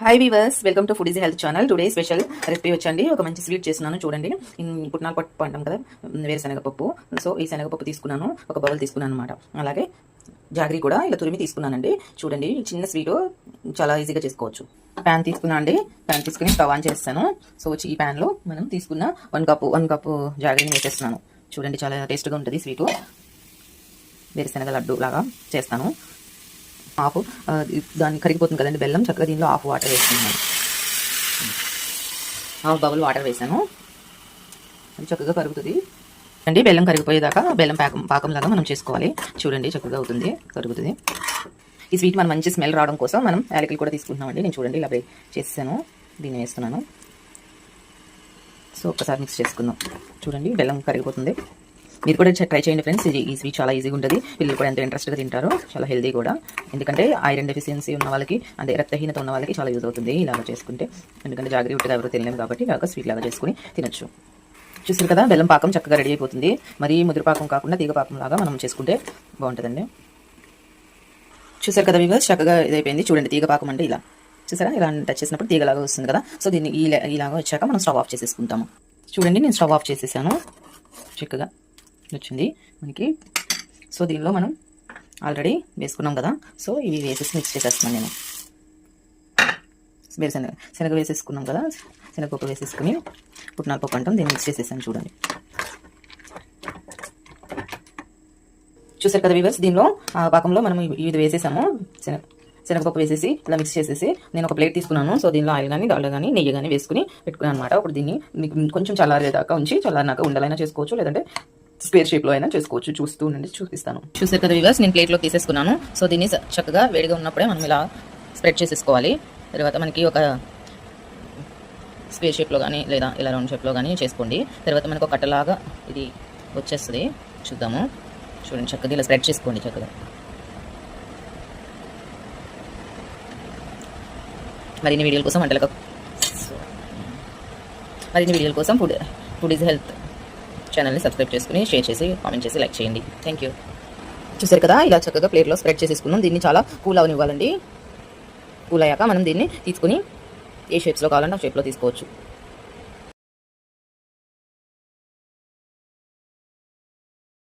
Hi viewers welcome to food easy health channel today special recipe వచ్చండి. ఒక మంచి sweet చేస్తున్నాను చూడండి. పుట్నాలు పట్టు అంటాం కదా వేరుశనగ పప్పు సో ఈ శనగపప్పు తీసుకున్నాను. ఒక బౌల్ తీసుకున్నాను అనమాట అలాగే జాగ్రీ కూడా ఇలా తురిమి తీసుకున్నానండి. చూడండి చిన్న స్వీట్ చాలా ఈజీగా చేసుకోవచ్చు. ప్యాన్ తీసుకున్నా అండి. ప్యాన్ తీసుకుని స్టవ్ ఆన్ చేస్తాను. సో వచ్చి ఈ ప్యాన్లో మనం తీసుకున్న వన్ కప్పు వన్ కప్పు జాగ్రీని వేసేస్తున్నాను. చూడండి చాలా టేస్ట్గా ఉంటుంది స్వీటు వేరుశనగ లడ్డు లాగా చేస్తాను. హాఫ్ దాన్ని కరిగిపోతుంది కదండి బెల్లం చక్కగా దీనిలో హాఫ్ వాటర్ వేసుకున్నాను హాఫ్ బబుల్ వాటర్ వేసాను. అది చక్కగా కరుగుతుంది. అండి బెల్లం కరిగిపోయేదాకా బెల్లం పాకం పాకంలాగా మనం చేసుకోవాలి. చూడండి చక్కగా అవుతుంది కరుగుతుంది. ఈ స్వీట్ మనం మంచి స్మెల్ రావడం కోసం మనం యాలకులు కూడా తీసుకుంటున్నామండి. నేను చూడండి ఇలా చేసాను దీన్ని వేస్తున్నాను. సో ఒక్కసారి మిక్స్ చేసుకుందాం. చూడండి బెల్లం కరిగిపోతుంది. మీరు కూడా ట్రై చేయండి ఫ్రెండ్స్. ఇది ఈ స్వీట్ చాలా ఈజీగా ఉంటుంది. పిల్లలు కూడా ఎంతో ఇంట్రెస్ట్గా తింటారు. చాలా హెల్దీ కూడా. ఎందుకంటే ఐరన్ డెఫిషియన్సీ ఉన్న వాళ్ళకి అంటే రక్తహీనత ఉన్న వాళ్ళకి చాలా యూజ్ అవుతుంది ఇలాగ చేసుకుంటే. ఎందుకంటే జాగ్రత్తగా ఎవరు తినలేము కాబట్టి ఇలాగ స్వీట్ లాగా చేసుకుని తినొచ్చు. చూసారు కదా బెల్లం పాకం చక్కగా రెడీ అయిపోతుంది. మరీ ముద్ర పాకం కాకుండా తీగ పాకం లాగా మనం చేసుకుంటే బాగుంటుందండి. చూసారు కదా వివర్స్ చక్కగా ఇదైపోయింది. చూడండి తీగ పాకం అంటే ఇలా. చూసారా? ఇలా టచ్ చేసినప్పుడు తీగలాగా వస్తుంది కదా. సో దీన్ని ఈ ఇలాగా వచ్చాక మనం స్టవ్ ఆఫ్ చేసేసుకుంటాము. చూడండి నేను స్టవ్ ఆఫ్ చేసేసాను. చక్కగా. వచ్చింది మనకి. సో దీనిలో మనం ఆల్రెడీ వేసుకున్నాం కదా. సో ఇవి వేసేసి మిక్స్ చేసేస్తున్నాను నేను. వేరుశనగ శనగ వేసేసుకున్నాం కదా. శనగపప్పు వేసేసుకుని పుట్నాల పప్పు అంటాం దీన్ని మిక్స్ చేసేసాను చూడండి. చూసారు కదా వివర్స్ దీనిలో ఆ పాకంలో మనం ఇవి- ఇది వేసేసాము. శనగ శనగపప్పు వేసేసి ఇలా మిక్స్ చేసేసి నేను ఒక ప్లేట్ తీసుకున్నాను. సో దీనిలో ఆయిల్ కానీ డాల్డా కానీ నెయ్యి కానీ వేసుకుని పెట్టుకున్నాను అనమాట ఇప్పుడు దీన్ని కొంచెం చల్లారేదాకా ఉంచి చల్లారినాక ఉండలైనా చేసుకోవచ్చు. లేదంటే స్క్వేర్ షేప్లో అయినా చేసుకోవచ్చు. చూస్తూ ఉండండి చూపిస్తాను. చూసారు కదా వివర్స్ నేను ప్లేట్లో తీసేసుకున్నాను. సో దీన్ని చక్కగా వేడిగా ఉన్నప్పుడే మనం ఇలా స్ప్రెడ్ చేసేసుకోవాలి. తర్వాత మనకి ఒక స్క్వేర్ షేప్లో కానీ లేదా ఇలా రౌండ్ షేప్లో కానీ చేసుకోండి. తర్వాత మనకు ఒక కట్టలాగా ఇది వచ్చేస్తుంది. చూద్దాము. చూడండి చక్కగా ఇలా స్ప్రెడ్ చేసుకోండి చక్కగా. మరిన్ని వీడియోల కోసం వంటలకు మరిన్ని వీడియోల కోసం ఫుడ్ ఫుడ్ ఈజ్ హెల్త్ ఛానల్ని సబ్స్క్రైబ్ చేసుకుని షేర్ చేసి కామెంట్ చేసి లైక్ చేయండి. థ్యాంక్ యూ చూసారు కదా ఇలా చక్కగా ప్లేట్లో స్ప్రెడ్ చేసేసుకున్నాం. దీన్ని చాలా కూల్ అవనివ్వాలండి. కూల్ అయ్యాక మనం దీన్ని తీసుకుని ఏ షేప్స్లో కావాలంటే ఆ షేప్లో తీసుకోవచ్చు.